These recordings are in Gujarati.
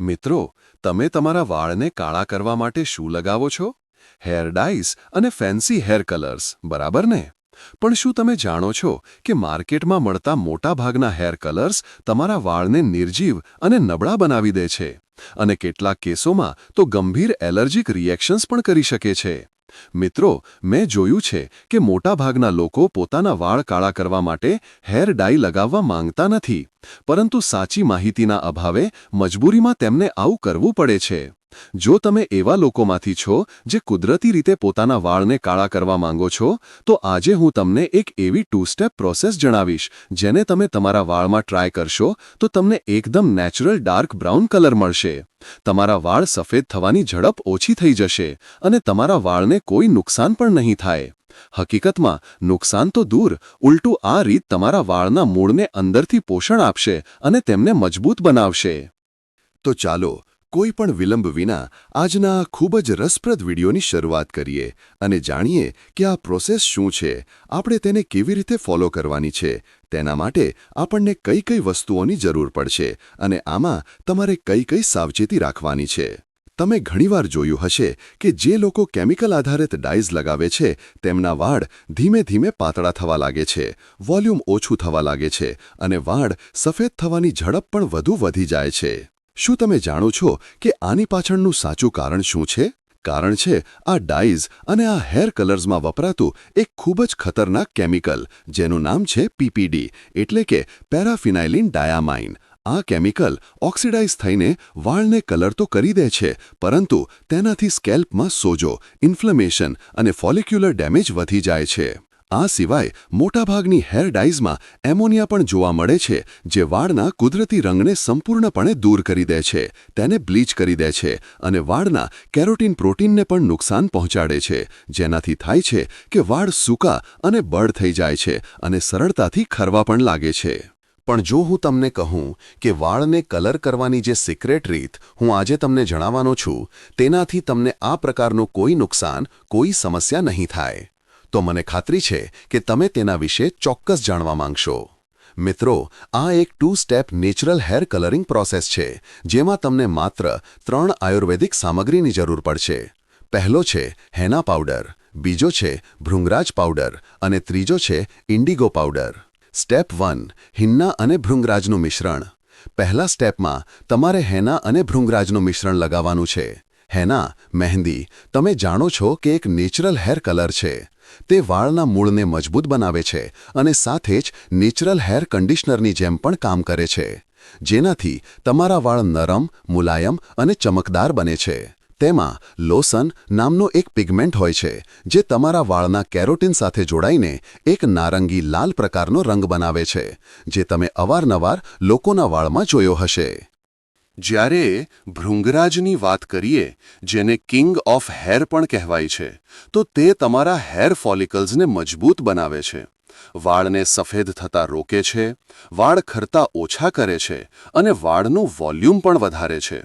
મિત્રો, તમે તમારા વાળને કાળા કરવા માટે શું લગાવો છો? હેર ડાઈસ અને ફેન્સી હેર કલર્સ, બરાબર ને? પણ શું તમે જાણો છો કે માર્કેટમાં મળતા મોટાભાગના હેર કલર્સ તમારા વાળને નિર્જીવ અને નબળા બનાવી દે છે? અને કેટલાક કેસોમાં તો ગંભીર એલર્જીક રિએક્શન્સ પણ કરી શકે છે. મિત્રો, મેં જોયું છે કે મોટાભાગના લોકો પોતાના વાળ કાળા કરવા માટે હેર ડાઈ લગાવવા માંગતા નથી. પરંતુ સાચી માહિતીના અભાવે મજબૂરીમાં તેમને આવું કરવું પડે છે. જો તમે એવા લોકોમાંથી છો જે કુદરતી રીતે પોતાના વાળને કાળા કરવા માંગો છો, તો આજે હું તમને એક એવી ટુ સ્ટેપ પ્રોસેસ જણાવીશ, જેને તમે તમારા વાળમાં ટ્રાય કરશો, તો તમને એકદમ નેચરલ ડાર્ક બ્રાઉન કલર મળશે. તમારા વાળ સફેદ થવાની ઝડપ ઓછી થઈ જશે અને તમારા વાળને કોઈ નુકસાન પણ નહીં થાય. હકીકતમાં, નુકસાન તો દૂર, ઉલટું આ રીત તમારા વાળના મૂળને અંદરથી પોષણ આપશે અને તેમને મજબૂત બનાવશે. તો ચાલો કોઈ પણ વિલંબ વિના આજના ખૂબ જ રસપ્રદ વિડીયોની શરૂઆત કરીએ અને જાણીએ કે આ પ્રોસેસ શું છે, આપણે તેને કેવી રીતે ફોલો કરવાની છે, તેના માટે આપણને કઈ કઈ વસ્તુઓની જરૂર પડશે અને આમાં તમારે કઈ કઈ સાવચેતી રાખવાની છે. તમે ઘણીવાર જોયું હશે કે જે લોકો કેમિકલ આધારિત ડાઈઝ લગાવે છે, તેમના વાળ ધીમે ધીમે પાતળા થવા લાગે છે, વોલ્યુમ ઓછું થવા લાગે છે અને વાળ સફેદ થવાની ઝડપ પણ વધુ વધી જાય છે. શું તમે જાણો છો કે આની પાછળનું સાચું કારણ શું છે? કારણ છે, આ ડાઈઝ અને આ હેર કલર્સમાં વપરાતું એક ખૂબ જ ખતરનાક કેમિકલ, જેનું નામ છે પીપીડી, એટલે કે પેરાફિનાઇલિન ડાયામાઇન. આ કેમિકલ ઓક્સિડાઇઝ થઈને વાળને કલર તો કરી દે છે, પરંતુ તેનાથી સ્કેલ્પમાં સોજો, ઇન્ફ્લેમેશન અને ફોલિક્યુલર ડેમેજ વધી જાય છે. આ સિવાય મોટાભાગની હેર ડાઈઝમાં એમોનિયા પણ જોવા મળે છે, જે વાળના કુદરતી રંગને સંપૂર્ણપણે દૂર કરી દે છે, તેને બ્લીચ કરી દે છે અને વાળના કેરોટીન પ્રોટીનને પણ નુકસાન પહોંચાડે છે, જેનાથી થાય છે કે વાળ સૂકા અને બળ થઈ જાય છે અને સરળતાથી ખરવા પણ લાગે છે. પણ જો હું તમને કહું કે વાળને કલર કરવાની જે સિક્રેટ રીત હું આજે તમને જણાવવાનો છું, તેનાથી તમને આ પ્રકારનું કોઈ નુકસાન, કોઈ સમસ્યા નહીં થાય. તો મને ખાતરી છે કે તમે તેના વિશે ચોક્કસ જાણવા માંગશો. મિત્રો, આ એક two step natural hair colouring process છે, જેમાં તમને માત્ર ત્રણ આયુર્વેદિક સામગ્રીની જરૂર પડશે. પહેલો છે હેના પાવડર બીજો છે ભૃંગરાજ પાવડર અને ત્રીજો છે indigo powder step one henna અને ભૃંગરાજનું મિશ્રણ. પહેલા સ્ટેપમાં તમારે હેના અને ભૃંગરાજનું મિશ્રણ લગાવવાનું છે. હેના મહેંદી, તમે જાણો છો કે એક નેચરલ હેર કલર છે. તે વાળના મૂળને મજબૂત બનાવે છે અને સાથે જ નેચરલ હેર કન્ડિશનરની જેમ પણ કામ કરે છે. જેનાથી તમારા વાળ નરમ, મુલાયમ અને ચમકદાર બને છે. તેમાં લોસન નામનો એક પિગમેન્ટ હોય છે, જે તમારા વાળના કેરોટીન સાથે જોડાઈને એક નારંગી લાલ પ્રકારનો રંગ બનાવે છે, જે તમે અવારનવાર લોકોના વાળમાં જોયો હશે. જ્યારે ભૃંગરાજની વાત કરીએ, જેને કિંગ ઓફ હેર પણ કહેવાય છે, તો તે તમારા હેર ફોલિકલ્સને મજબૂત બનાવે છે. વાળને સફેદ થતા રોકે છે, વાળ ખરતા ઓછા કરે છે અને વાળનું વોલ્યુમ પણ વધારે છે.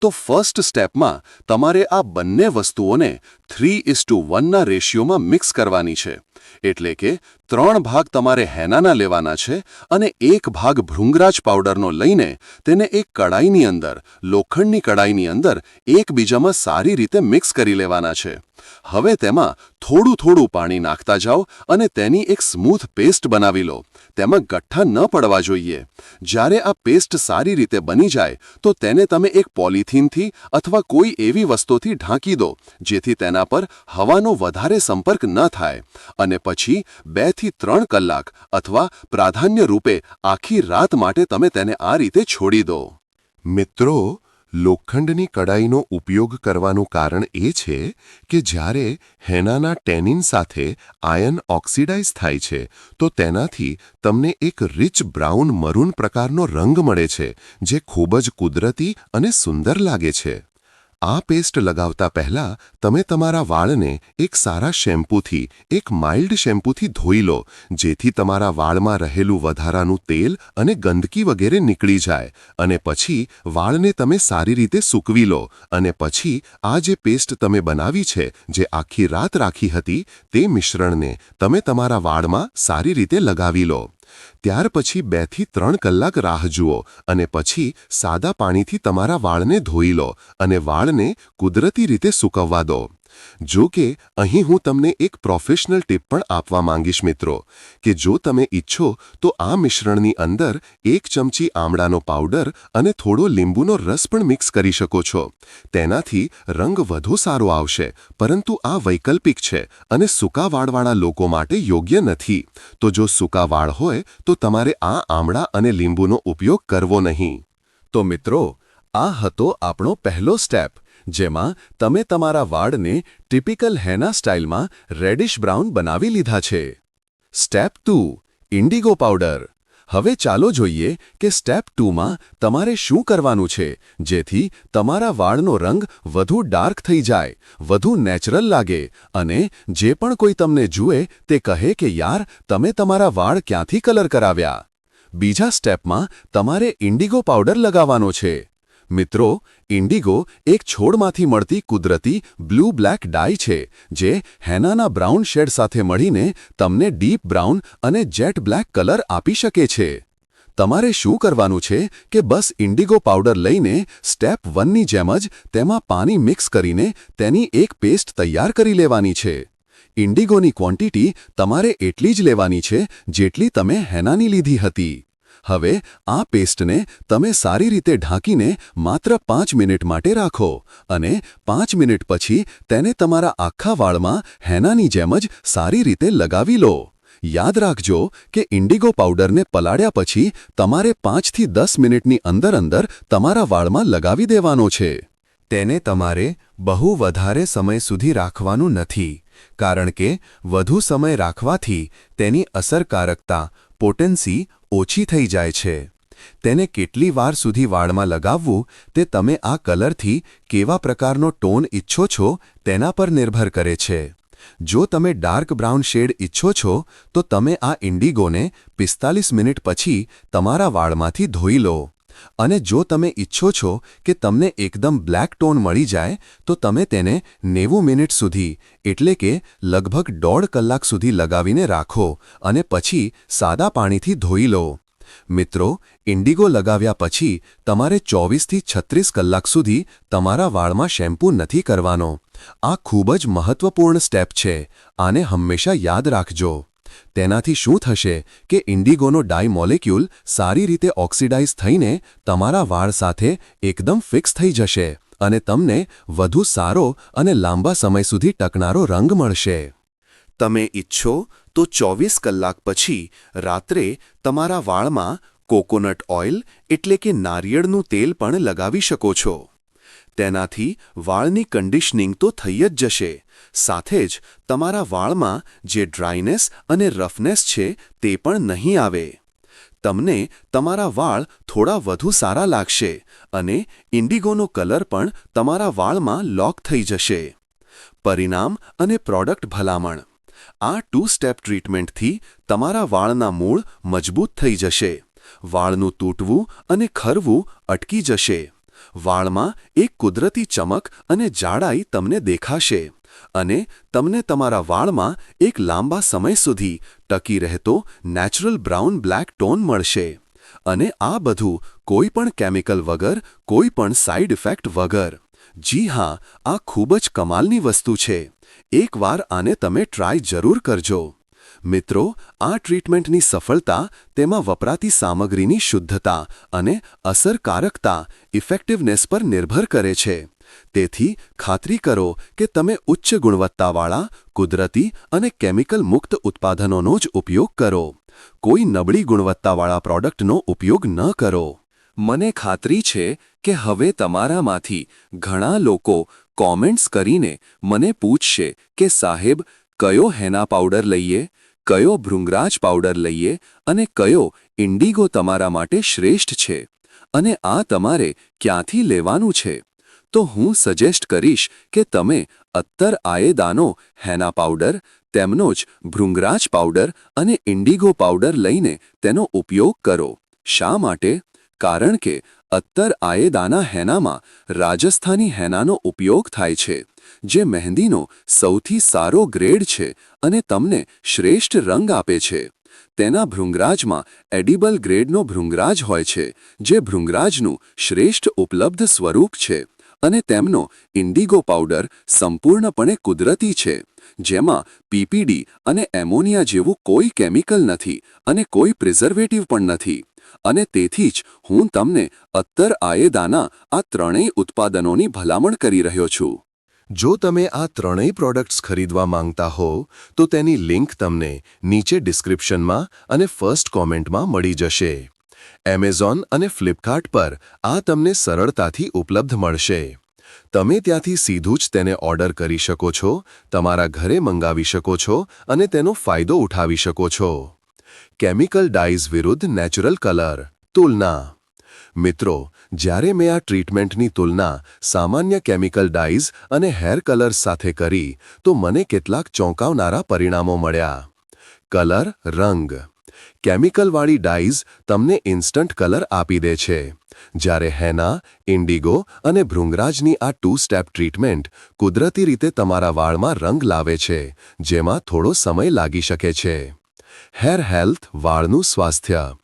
તો ફર્સ્ટ સ્ટેપમાં તમારે આ બંને વસ્તુઓને થ્રી ઇસ ટુ વનના રેશિયોમાં મિક્સ કરવાની છે, એટલે કે ત્રણ ભાગ તમારે હેનાના લેવાના છે અને એક ભાગ ભૃંગરાજ પાવડરનો લઈને તેને એક કડાઈની અંદર, લોખંડની કડાઈની અંદર એકબીજામાં સારી રીતે મિક્સ કરી લેવાના છે. હવે તેમાં થોડું થોડું પાણી નાખતા જાઓ અને તેની એક સ્મૂથ પેસ્ટ બનાવી લો. તેમાં ગઠ્ઠા ન પડવા જોઈએ. જ્યારે આ પેસ્ટ સારી રીતે બની જાય, તો તેને તમે એક પોલિથીનથી અથવા કોઈ એવી વસ્તુથી ઢાંકી દો, જેથી તેના પર હવાનો વધારે સંપર્ક ન થાય. અને પછી બેથી ત્રણ કલાક અથવા પ્રાધાન્ય રૂપે આખી રાત માટે તમે તેને આ રીતે છોડી દો. મિત્રો, લોખંડની કડાઈનો ઉપયોગ કરવાનું કારણ એ છે કે જ્યારે હેનાના ટેનિન સાથે આયન ઓક્સિડાઇઝ થાય છે, તો તેનાથી તમને એક રિચ બ્રાઉન મરૂન પ્રકારનો રંગ મળે છે, જે ખૂબ જ કુદરતી અને સુંદર લાગે છે. આ પેસ્ટ લગાવતા પહેલા તમે તમારા વાળને એક સારા શેમ્પૂથી, એક માઇલ્ડ શેમ્પૂથી ધોઈ લો, જેથી તમારા વાળમાં રહેલું વધારાનું તેલ અને ગંદકી વગેરે નીકળી જાય. અને પછી વાળને તમે સારી રીતે સૂકવી લો. અને પછી આ જે પેસ્ટ તમે બનાવી છે, જે આખી રાત રાખી હતી, તે મિશ્રણને તમે તમારા વાળમાં સારી રીતે લગાવી લો. ત્યાર પછી બેથી ત્રણ કલાક રાહ જુઓ અને પછી સાદા પાણીથી તમારા વાળને ધોઈ લો અને વાળને કુદરતી રીતે સૂકવવા દો. જો કે, અહીં હું તમને એક પ્રોફેશનલ ટીપ પણ આપવા માંગીશ મિત્રો, કે જો તમે ઈચ્છો તો આ મિશ્રણની અંદર એક ચમચી આમળાનો પાવડર અને થોડો લીંબુનો રસ પણ મિક્સ કરી શકો છો. તેનાથી રંગ વધુ સારો આવશે, પરંતુ આ વૈકલ્પિક છે અને સૂકા વાળવાળા લોકો માટે યોગ્ય નથી. તો જો સૂકા વાળ હોય, તો તમારે આ આમળા અને લીંબુનો ઉપયોગ કરવો નહીં. તો મિત્રો, આ હતો આપણો પહેલો સ્ટેપ જેમાં તમે તમારા વાળને ટિપિકલ હેના સ્ટાઇલમાં રેડિશ બ્રાઉન બનાવી લીધા છે. Step two, indigo powder. હવે ચાલો જોઈએ કે સ્ટેપ ટુમાં તમારે શું કરવાનું છે, જેથી તમારા વાળનો રંગ વધુ ડાર્ક થઈ જાય, વધુ નેચરલ લાગે, અને જે પણ કોઈ તમને જુએ તે કહે કે યાર, તમે તમારા વાળ ક્યાંથી કલર કરાવ્યા? બીજા સ્ટેપમાં તમારે ઇન્ડિગો પાવડર લગાવવાનો છે. મિત્રો, ઇન્ડિગો એક છોડમાંથી મળતી કુદરતી બ્લુ બ્લેક ડાય છે, જે હેનાના બ્રાઉન શેડ સાથે મળીને તમને ડીપ બ્રાઉન અને જેટ બ્લેક કલર આપી શકે છે. તમારે શું કરવાનું છે કે બસ ઇન્ડિગો પાવડર લઈને સ્ટેપ વનની જેમ જ તેમાં પાણી મિક્સ કરીને તેની એક પેસ્ટ તૈયાર કરી લેવાની છે. ઇન્ડિગોની ક્વોન્ટિટી તમારે એટલી જ લેવાની છે જેટલી તમે હેનાની લીધી હતી. હવે આ પેસ્ટને તમે સારી રીતે ઢાંકીને માત્ર પાંચ મિનિટ માટે રાખો અને પાંચ મિનિટ પછી તેને તમારા આખા વાળમાં હેનાની જેમ જ સારી રીતે લગાવી લો. યાદ રાખજો કે ઇન્ડિગો પાવડરને પલાળ્યા પછી તમારે પાંચથી દસ મિનિટની અંદર અંદર તમારા વાળમાં લગાવી દેવાનો છે. તેને તમારે બહુ વધારે સમય સુધી રાખવાનું નથી, કારણ કે વધુ સમય રાખવાથી તેની અસરકારકતા પોટેન્સી ઓછી થઈ જાય છે. તેને કેટલી વાર સુધી વાળમાં લગાવવું તે તમે આ કલરથી કેવા પ્રકારનો ટોન ઈચ્છો છો તેના પર નિર્ભર કરે છે. જો તમે ડાર્ક બ્રાઉન શેડ ઈચ્છો છો, તો તમે આ ઇન્ડિગોને પિસ્તાલીસ મિનિટ પછી તમારા વાળમાંથી ધોઈ લો. અને જો તમે ઈચ્છો છો કે તમને એકદમ બ્લેક ટોન મળી જાય, તો તમે તેને નેવું મિનિટ સુધી, એટલે કે લગભગ દોઢ કલાક સુધી લગાવીને રાખો અને પછી સાદા પાણીથી ધોઈ લો. મિત્રો, ઇન્ડિગો લગાવ્યા પછી તમારે ચોવીસથી છત્રીસ કલાક સુધી તમારા વાળમાં શેમ્પૂ નથી કરવાનો. આ ખૂબ જ મહત્વપૂર્ણ સ્ટેપ છે. આને હંમેશા યાદ રાખજો. તેનાથી શું થશે કે ઇન્ડિગોનો ડાય મોલેક્યુલ સારી રીતે ઓક્સિડાઇઝ થઈને તમારા વાળ સાથે એકદમ ફિક્સ થઈ જશે અને તમને વધુ સારો અને લાંબા સમય સુધી ટકનારો રંગ મળશે. તમે ઈચ્છો તો ચોવીસ કલાક પછી રાત્રે તમારા વાળમાં કોકોનટ ઓઇલ એટલે કે નારિયેળનું તેલ પણ લગાવી શકો છો. તેનાથી વાળની કન્ડિશનિંગ તો થઈ જ જશે. સાથે જ તમારા વાળમાં જે ડ્રાયનેસ અને રફનેસ છે તે પણ નહીં આવે. તમને તમારા વાળ થોડા વધુ સારા લાગશે અને ઇન્ડિગોનો કલર પણ તમારા વાળમાં લોક થઈ જશે. પરિણામ અને પ્રોડક્ટ ભલામણ. આ ટુ સ્ટેપ ટ્રીટમેન્ટથી તમારા વાળના મૂળ મજબૂત થઈ જશે. વાળનું તૂટવું અને ખરવું અટકી જશે. વાળમાં એક કુદરતી ચમક અને જાડાઈ તમને દેખાશે અને તમને તમારા વાળમાં એક લાંબા સમય સુધી ટકી રહેતો નેચરલ બ્રાઉન બ્લેક ટોન મળશે અને આ બધું કોઈ પણ કેમિકલ વગર, કોઈ પણ સાઇડ ઇફેક્ટ વગર. જી હા, આ ખૂબ જ કમાલની વસ્તુ છે. એકવાર આને તમે ટ્રાય જરૂર કરજો. મિત્રો, આ ટ્રીટમેન્ટની સફળતા તેમાં વપરાતી સામગ્રીની શુદ્ધતા અને અસરકારકતા, ઇફેક્ટિવનેસ પર નિર્ભર કરે છે. તેથી, ખાતરી કરો કે તમે ઉચ્ચ ગુણવત્તાવાળા, કુદરતી અને કેમિકલ મુક્ત ઉત્પાદનોનો જ ઉપયોગ કરો. કોઈ નબળી ગુણવત્તાવાળા પ્રોડક્ટનો ઉપયોગ ન કરો. મને ખાતરી છે કે હવે તમારામાંથી ઘણા લોકો કોમેન્ટ્સ કરીને મને પૂછશે કે સાહેબ, કયો હેના પાવડર લઈએ? કયો ભૃંગરાજ પાવડર લઈએ અને કયો ઇન્ડિગો તમારા માટે શ્રેષ્ઠ છે? અને આ તમારે ક્યાંથી લેવાનું છે? તો હું સજેસ્ટ કરીશ કે તમે અત્તર આયેદાનો હેના પાવડર, તેમનો જ ભૃંગરાજ પાવડર અને ઇન્ડિગો પાવડર લઈને તેનો ઉપયોગ કરો. શા માટે? કારણ કે અત્તર આયેદાના હેનામાં રાજસ્થાની હેનાનો ઉપયોગ થાય છે, જે મહેંદીનો સૌથી સારો ગ્રેડ છે અને તમને શ્રેષ્ઠ રંગ આપે છે. તેના ભૃંગરાજમાં એડિબલ ગ્રેડનો ભૃંગરાજ હોય છે, જે ભૃંગરાજનું શ્રેષ્ઠ ઉપલબ્ધ સ્વરૂપ છે. અને તેમનો ઇન્ડિગો પાવડર સંપૂર્ણપણે કુદરતી છે, જેમાં પીપીડી અને એમોનિયા જેવું કોઈ કેમિકલ નથી અને કોઈ પ્રિઝર્વેટિવ પણ નથી. અને તેથી જ હું તમને અત્તર આયેદાના આ ત્રણેય ઉત્પાદનોની ભલામણ કરી રહ્યો છું. જો તમે આ ત્રણેય પ્રોડક્ટ્સ ખરીદવા માંગતા હો, તો તેની લિંક તમને નીચે ડિસ્ક્રિપ્શનમાં અને ફર્સ્ટ કોમેન્ટમાં મળી જશે. એમેઝોન અને ફ્લિપકાર્ટ પર આ તમને સરળતાથી ઉપલબ્ધ મળશે. તમે ત્યાંથી સીધું જ તેને ઓર્ડર કરી શકો છો, તમારા ઘરે મંગાવી શકો છો અને તેનો ફાયદો ઉઠાવી શકો છો. કેમિકલ ડાઇઝ વિરુદ્ધ નેચરલ કલર તુલના. મિત્રો, જ્યારે મેં આ ટ્રીટમેન્ટની તુલના સામાન્ય કેમિકલ ડાઇઝ અને હેર કલર્સ સાથે કરી, તો મને કેટલાક ચોંકાવનારા પરિણામો મળ્યા. કલર રંગ. કેમિકલવાળી ડાઇઝ તમને ઇન્સ્ટન્ટ કલર આપી દે છે. જ્યારે હેના, ઇન્ડિગો અને ભૃંગરાજની આ ટુ સ્ટેપ ટ્રીટમેન્ટ કુદરતી રીતે તમારા વાળમાં રંગ લાવે છે, જેમાં થોડો સમય લાગી શકે છે. હેર હેલ્થ, વાળનું સ્વાસ્થ્ય.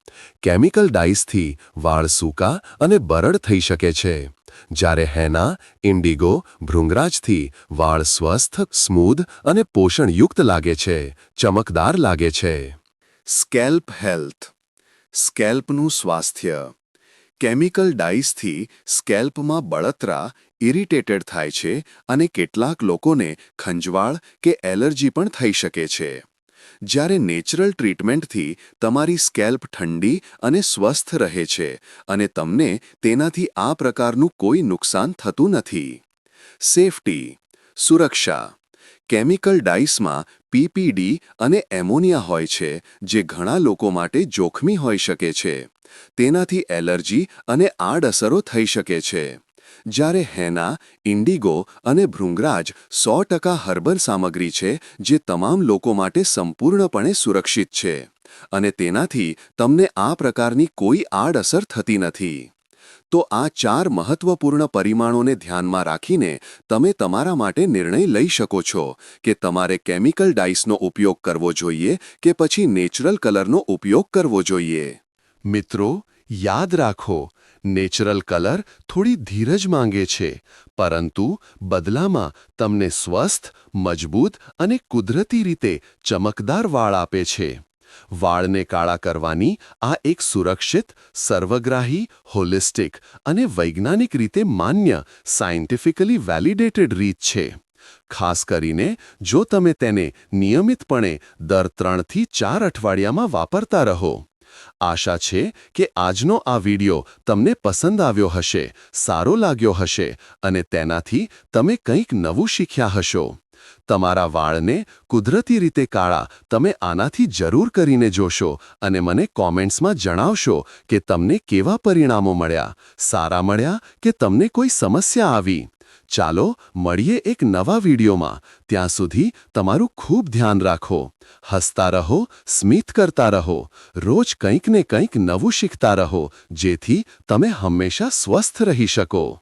કેમિકલ ડાઇઝથી વાળ સૂકા અને બરડ થઈ શકે છે. જ્યારે હેના, ઇન્ડિગો, ભૃંગરાજથી વાળ સ્વસ્થ, સ્મૂધ અને પોષણયુક્ત લાગે છે, ચમકદાર લાગે છે. Scalp health. સ્કેલ્પનું સ્વાસ્થ્ય. કેમિકલ ડાઇસથી સ્કેલ્પમાં બળતરા ઇરિટેટેડ થાય છે અને કેટલાક લોકોને ખંજવાળ કે એલર્જી પણ થઈ શકે છે. જ્યારે નેચરલ ટ્રીટમેન્ટથી તમારી સ્કેલ્પ ઠંડી અને સ્વસ્થ રહે છે અને તમને તેનાથી આ પ્રકારનું કોઈ નુકસાન થતું નથી. સેફટી. સુરક્ષા. કેમિકલ ડાઇસમાં પીપીડી અને એમોનિયા હોય છે, જે ઘણા લોકો માટે જોખમી હોઈ શકે છે. તેનાથી એલર્જી અને આડઅસરો થઈ શકે છે. જ્યારે હેના, ઇન્ડિગો અને ભૃંગરાજ સો ટકા હર્બલ સામગ્રી છે, જે તમામ લોકો માટે સંપૂર્ણપણે સુરક્ષિત છે. અને તેનાથી તમને આ પ્રકારની કોઈ આડઅસર થતી નથી. તો આ ચાર મહત્વપૂર્ણ પરિમાણોને ધ્યાનમાં રાખીને તમે તમારા માટે નિર્ણય લઈ શકો છો કે તમારે કેમિકલ ડાઇસનો ઉપયોગ કરવો જોઈએ કે પછી નેચરલ કલરનો ઉપયોગ કરવો જોઈએ. મિત્રો, યાદ રાખો, નેચરલ કલર થોડી ધીરજ માંગે છે, પરંતુ બદલામાં તમને સ્વસ્થ, મજબૂત અને કુદરતી રીતે ચમકદાર વાળ આપે છે. વાળને કાળા કરવાની આ એક સુરક્ષિત, સર્વગ્રાહી, હોલિસ્ટિક અને વૈજ્ઞાનિક રીતે માન્ય, સાયન્ટિફિકલી વેલિડેટેડ રીત છે. ખાસ કરીને જો તમે તેને નિયમિતપણે દર ત્રણથી ચાર અઠવાડિયામાં વાપરતા રહો. આશા છે કે આજનો આ વિડિયો તમને પસંદ આવ્યો હશે, સારો લાગ્યો હશે અને તેનાથી તમે કંઈક નવું શીખ્યા હશો. તમારા વાળને કુદરતી રીતે કાળા તમે આનાથી જરૂર કરીને જોશો અને મને કોમેન્ટ્સમાં જણાવશો કે તમને કેવા પરિણામો મળ્યા, સારા મળ્યા કે તમને કોઈ સમસ્યા આવી. ચાલો મળીએ એક નવા વિડીયોમાં. ત્યાં સુધી તમારું ખૂબ ધ્યાન રાખો. હસતા રહો, સ્મિત કરતા રહો. રોજ કંઈક ને કંઈક નવું શીખતા રહો, જેથી તમે હંમેશા સ્વસ્થ રહી શકો.